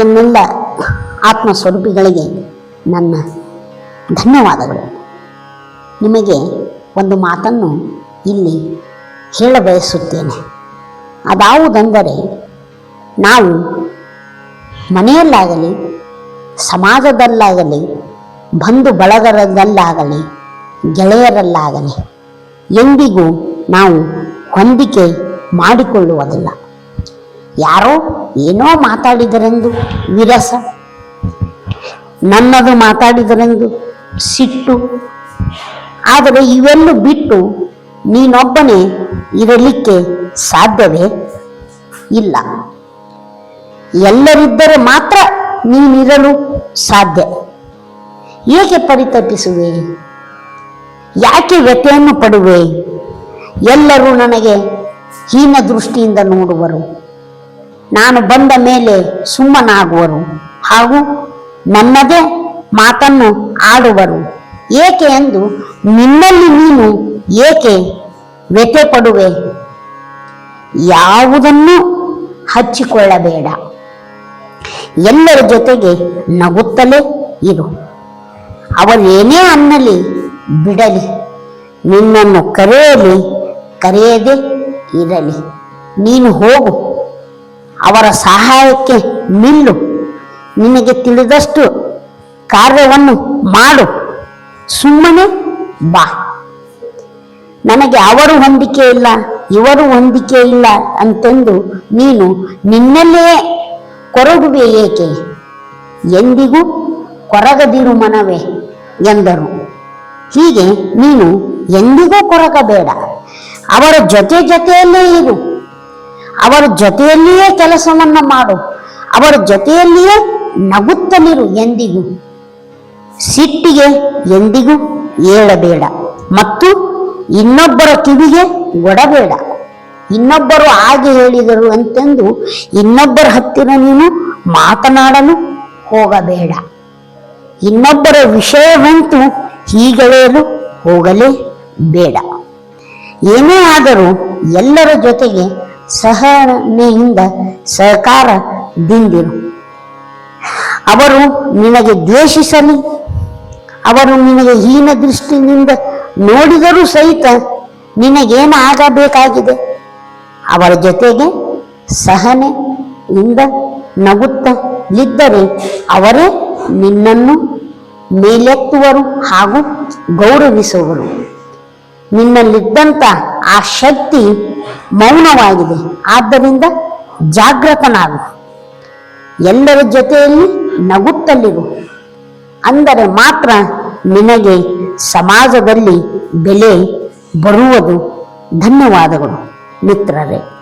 ಎನ್ನೆಲ್ಲ ಆತ್ಮಸ್ವರೂಪಿಗಳಿಗೆ ನನ್ನ ಧನ್ಯವಾದಗಳು. ನಿಮಗೆ ಒಂದು ಮಾತನ್ನು ಇಲ್ಲಿ ಹೇಳ ಬಯಸುತ್ತೇನೆ. ಅದಾವುದೆಂದರೆ ನಾವು ಮನೆಯಲ್ಲಾಗಲಿ, ಸಮಾಜದಲ್ಲಾಗಲಿ, ಬಂಧು ಬಳಗರದಲ್ಲಾಗಲಿ ಗೆಳೆಯರಲ್ಲಾಗಲಿ, ಎಂದಿಗೂ ನಾವು ಹೊಂದಿಕೆ ಮಾಡಿಕೊಳ್ಳುವುದಿಲ್ಲ. ಯಾರೋ ಏನೋ ಮಾತಾಡಿದರೆಂದು ವಿರಸ. ನನ್ನದು ಮಾತಾಡಿದರೆಂದು ಸಿಟ್ಟು. ಆದರೆ ಇವೆಲ್ಲ ಬಿಟ್ಟು ನೀನೊಬ್ಬನೇ ಇರಲಿಕ್ಕೆ ಸಾಧ್ಯವೇ? ಇಲ್ಲ. ಎಲ್ಲರಿದ್ದರೆ ಮಾತ್ರ ನೀನಿರಲು ಸಾಧ್ಯ. ಏಕೆ ಪರಿತಪಿಸುವೆ? ಯಾಕೆ ವ್ಯಥೆಯನ್ನು ಪಡುವೆ? ಎಲ್ಲರೂ ನನಗೆ ಹೀನ ದೃಷ್ಟಿಯಿಂದ ನೋಡುವರು. ನಾನು ಬಂದ ಮೇಲೆ ಸುಮ್ಮನಾಗುವರು ಹಾಗೂ ನನ್ನದೇ ಮಾತನ್ನು ಆಡುವರು. ಏಕೆ ಎಂದು ನಿನ್ನಲ್ಲಿ ನೀನು ಏಕೆ ವ್ಯಥೆ ಪಡುವೆ ಯಾವುದನ್ನು ಹಚ್ಚಿಕೊಳ್ಳಬೇಡ. ಎಲ್ಲರ ಜೊತೆಗೆ ನಗುತ್ತಲೇ ಇರು. ಅವರೇನೇ ಅನ್ನಲಿ ಬಿಡಲಿ. ನಿನ್ನನ್ನು ಕರೆಯಲಿ, ಕರೆಯದೆ ಇರಲಿ. ನೀನು ಹೋಗು. ಅವರ ಸಹಾಯಕ್ಕೆ ನಿಲ್ಲು. ನಿನಗೆ ತಿಳಿದಷ್ಟು ಕಾರ್ಯವನ್ನು ಮಾಡು. ಸುಮ್ಮನೆ ಬಾ. ನನಗೆ ಅವರು ಹೊಂದಿಕೆ ಇಲ್ಲ, ಇವರು ಹೊಂದಿಕೆ ಇಲ್ಲ ಅಂತೆಂದು ನೀನು ನಿನ್ನಲ್ಲೇ ಕೊರಗುವೆ ಏಕೆ? ಎಂದಿಗೂ ಕೊರಗದಿರು ಮನವೇ ಎಂದರು. ಹೀಗೆ ನೀನು ಎಂದಿಗೂ ಕೊರಗಬೇಡ. ಅವರ ಜೊತೆ ಜೊತೆಯಲ್ಲೇ ಇರು. ಅವರ ಜೊತೆಯಲ್ಲಿಯೇ ಕೆಲಸವನ್ನ ಮಾಡು. ಅವರ ಜೊತೆಯಲ್ಲಿಯೇ ನಗುತ್ತಲಿರು ಎಂದಿಗೂ. ಸಿಟ್ಟಿಗೆ ಎಂದಿಗೂ ಏಳಬೇಡ. ಮತ್ತು ಇನ್ನೊಬ್ಬರ ಕಿವಿಗೆ ಒಡಬೇಡ. ಇನ್ನೊಬ್ಬರು ಹಾಗೆ ಹೇಳಿದರು ಅಂತೆಂದು ಇನ್ನೊಬ್ಬರ ಹತ್ತಿರ ನೀನು ಮಾತನಾಡಲು ಹೋಗಬೇಡ. ಇನ್ನೊಬ್ಬರ ವಿಷಯವಂತೂ ಹೀಗಳೇನು ಹೋಗಲೇ ಬೇಡ. ಏನೇ ಆದರೂ ಎಲ್ಲರ ಜೊತೆಗೆ ಸಹನೆಯಿಂದ ಸಹಕಾರದಿಂದಿರು ಅವರು ನಿನಗೆ ದ್ವೇಷಿಸಲಿ. ಅವರು ನಿನಗೆ ಹೀನ ದೃಷ್ಟಿಯಿಂದ ನೋಡಿದರೂ ಸಹಿತ ನಿನಗೇನು ಆಗಬೇಕಾಗಿದೆ ಅವರ ಜೊತೆಗೆ ಸಹನೆಯಿಂದ ನಗುತ್ತಲಿದ್ದರೆ ಅವರೇ ನಿನ್ನನ್ನು ಮೇಲೆತ್ತುವರು ಹಾಗೂ ಗೌರವಿಸುವರು. ನಿನ್ನಲ್ಲಿದ್ದಂಥ ಆ ಶಕ್ತಿ ಮೌನವಾಗಿದೆ. ಆದ್ದರಿಂದ ಜಾಗೃತನಾಗು ಎಲ್ಲರ ಜೊತೆಯಲ್ಲಿ ನಗುತ್ತಲಿರು. ಅಂದರೆ ಮಾತ್ರ ನಿನಗೆ ಸಮಾಜದಲ್ಲಿ ಬೆಲೆ ಬರುವುದು. ಧನ್ಯವಾದಗಳು ಮಿತ್ರರೇ.